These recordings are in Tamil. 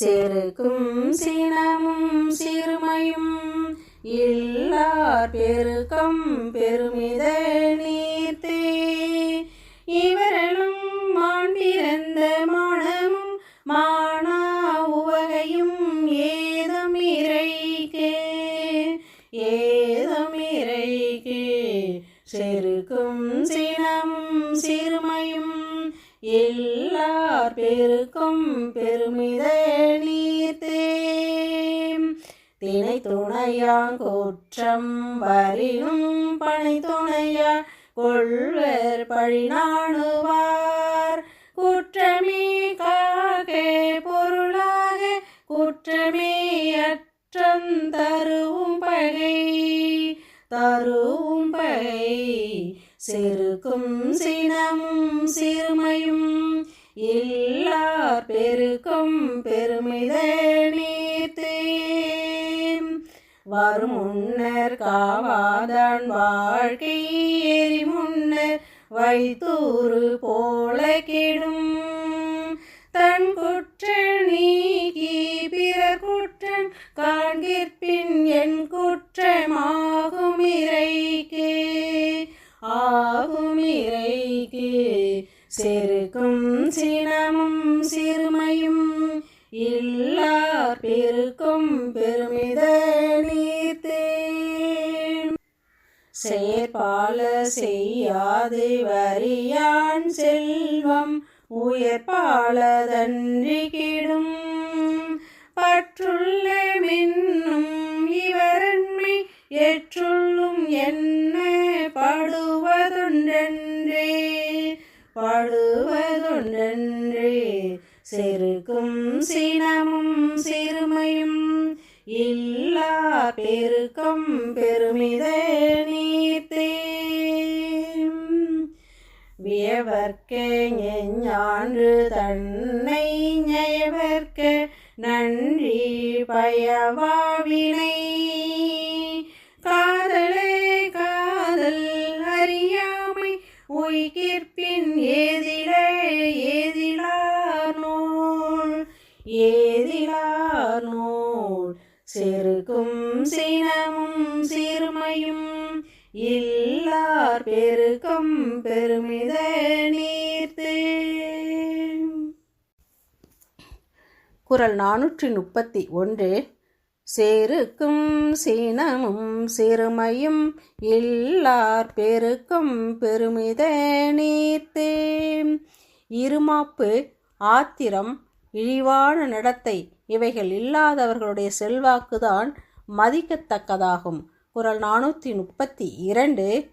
செருக்கும் சினமும் சிறுமையும் இல்லார் பெருக்கம் பெருமித நீர்த்தே. இவர்களும் மான் பிறந்த மானமும் மானா உவகையும் ஏதம் இறைக்கே. ஏதம் இறைக்கே. செருக்கும் சினமும் சிறுமையும் எல்லார் பெருக்கும் பெருமிதை திணை துணையாங்கோற்றம் வரினும் பணி துணையா கொள்வர் பழிநாணுவார் குற்றமே காகே பொருளாக குற்றமே அற்றம் தருவும் பகை. தருவும் பகை செருக்கும் சினமும் சிறுமையும் எல்லார் பெருக்கும் பெருமித நீர்த்தே. வரும் முன்னர் காவாதான் வாழ்க்கை எரி முன்னர் வைத்தூறு போல கெடும். தன் குற்ற நீக்கி பிற குற்றம் காண்கிற்பின் என் குற்றமாகும் இறைக்கே ஆகும் இறைக்கே. செருக்கும் சினமும் சிறுமையும் இல்லார் பெருக்கும் பெருமிதே செயற்பால செய்யாது வரியான் செல்வம் உயர்பாலதன்றி கிடும். பற்றுள்ள மின்னும் இவரன்மை ஏற்றுள்ளும் என்ன படுவதொன்றென்றே? படுவதொன்றென்றே. செருக்கும் சினமும் சிறுமையும் இல்லா பெருக்கம் பெருமித நீர்த்தே வியவர்க்கே ஞான்று தன்னை ஞயவர்க்க நன்றி பயவாவினை. காதலே காதல் அறியாமை உய்கிற்பின் ஏதிலே ஏதிலார் நூல் ஏதிலார் நூல் செருக்கும் சினமும் சிறுமையும் இல்லை இல்லார் பெருக்கம் பெருமித நீர்த்தே. குரல் நானூற்றி முப்பத்தி ஒன்று. சேருக்கும் சீனமும் சிறுமையும் இல்லார் பெருக்கும் பெருமித நீர்த்தே. இருமாப்பு ஆத்திரம் இழிவான நடத்தை இவைகள் இல்லாதவர்களுடைய செல்வாக்குதான் மதிக்கத்தக்கதாகும். குரல் நானூற்றி முப்பத்தி இரண்டு.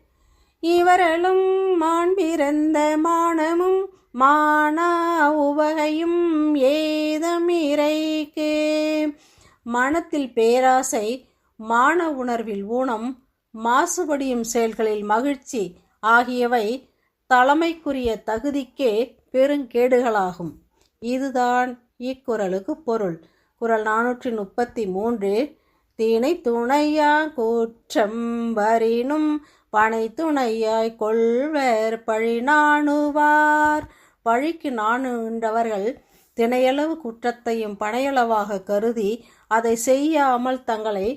இவரலும் மான் பிறந்த மானமும் மானா உவகையும் ஏதம் இறைக்கே. மனத்தில் பேராசை மான உணர்வில் ஊனம் மாசுபடியும் செயல்களில் மகிழ்ச்சி ஆகியவை தலைமைக்குரிய தகுதிக்கே பெருங்கேடுகளாகும். இதுதான் இக்குறளுக்கு பொருள். குரல் நானூற்றி முப்பத்தி மூன்று தீனை துணையா கூற்றம் வரினும் பனை துணையாய் கொள்வர் பழி நாணுவார். பழிக்கு நாணுகின்றவர்கள் தினையளவு குற்றத்தையும் பனையளவாக கருதி அதை செய்யாமல் தங்களை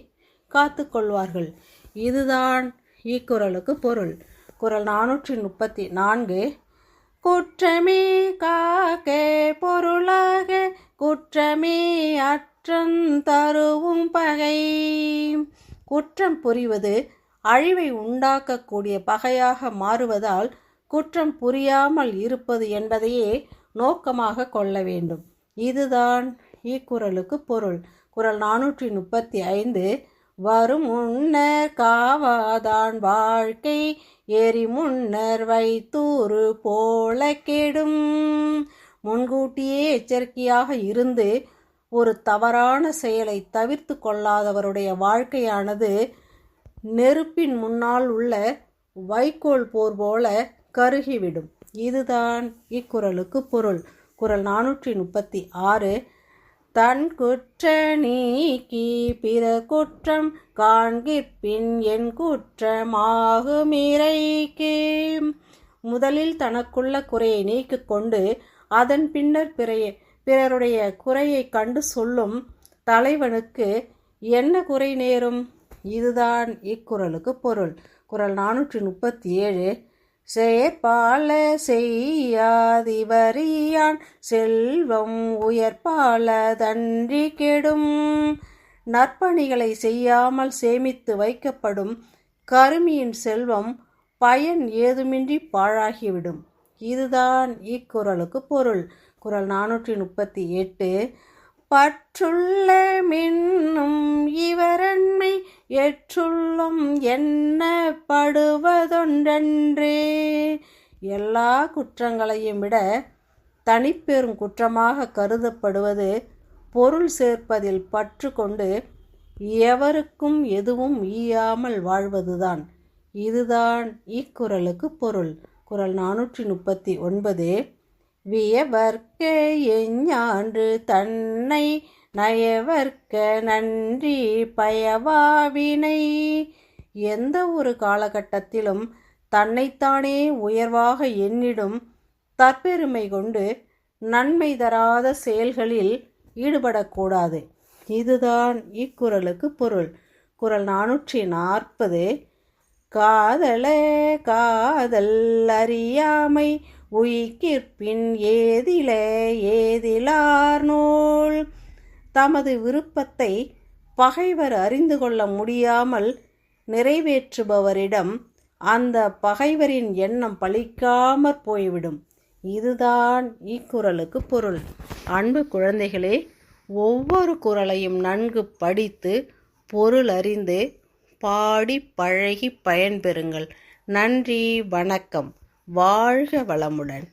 காத்து கொள்வார்கள். இதுதான் இக்குறளுக்கு பொருள். குரல் நானூற்றி முப்பத்தி நான்கு குற்றமே காக்க பொருளாக குற்றமே அற்றம் தருவும் பகை. குற்றம் புரிவது அழிவை உண்டாக்கக்கூடிய பகையாக மாறுவதால் குற்றம் புரியாமல் இருப்பது என்பதையே நோக்கமாக கொள்ள வேண்டும். இதுதான் இக்குறளுக்கு பொருள். குரல் நானூற்றி முப்பத்தி ஐந்து வரும் முன்னர் காவாதான் வாழ்க்கை எரி முன்னர் வைத்தூறு போல கெடும் முன்கூட்டியே எச்சரிக்கையாக இருந்து ஒரு தவறான செயலை தவிர்த்து கொள்ளாதவருடைய வாழ்க்கையானது நெருப்பின் முன்னால் உள்ள வைக்கோல் போர் போல கருகிவிடும். இதுதான் இக்குறளுக்கு பொருள். குரல் நானூற்றி முப்பத்தி ஆறு. தன் குற்ற நீக்கி பிற குற்றம் காண்கிற்பின் என் குற்றமாகும் இறைக்கே. முதலில் தனக்குள்ள குறையை நீக்கிக் கொண்டு அதன் பின்னர் பிறைய பிறருடைய குறையை கண்டு சொல்லும் தலைவனுக்கு என்ன குறை நேரும்? இதுதான் இக்குறளுக்கு பொருள். குரல் நானூற்றி முப்பத்தி ஏழு செயற்பால செய்யாதிவரியான் செல்வம் உயர்பால தன்றி கெடும். நற்பணிகளை செய்யாமல் சேமித்து வைக்கப்படும் கருமியின் செல்வம் பயன் ஏதுமின்றி பாழாகிவிடும். இதுதான் இக்குறளுக்கு பொருள். குரல் நானூற்றி முப்பத்தி எட்டு பற்றுள்ள மின்னும் இவரன்மை எற்றுள்ளும் எண்ணப்படுவதொன்றன்றே எல்லா குற்றங்களையும் விட தனிப்பெரும் குற்றமாக கருதப்படுவது பொருள் சேர்ப்பதில் பற்று கொண்டு எவருக்கும் எதுவும் ஈயாமல் வாழ்வதுதான். இதுதான் இக்குறளுக்கு பொருள். குறள் நானூற்றி முப்பத்தி ஒன்பது. வியவர்க்க எஞ்ஞான்று தன்னை நயவர்க்க நன்றி பயவாவினை. எந்த ஒரு காலகட்டத்திலும் தன்னைத்தானே உயர்வாக எண்ணிடும் தற்பெருமை கொண்டு நன்மை தராத செயல்களில் ஈடுபடக்கூடாது. இதுதான் இக்குறளுக்கு பொருள். குரல் நானூற்றி நாற்பது. காதல காதல் அறியாமை உயிர்ப்பின் ஏதில ஏதிலார் நூல் தமது விருப்பத்தை பகைவர் அறிந்து கொள்ள முடியாமல் நிறைவேற்றுபவரிடம் அந்த பகைவரின் எண்ணம் பழிக்காமற் போய்விடும். இதுதான் இக்குறளுக்கு பொருள். அன்பு குழந்தைகளே ஒவ்வொரு குறளையும் நன்கு படித்து பொருள் அறிந்து பாடி பழகி பயன்பெறுங்கள். நன்றி வணக்கம். வாழ்க வளமுடன்.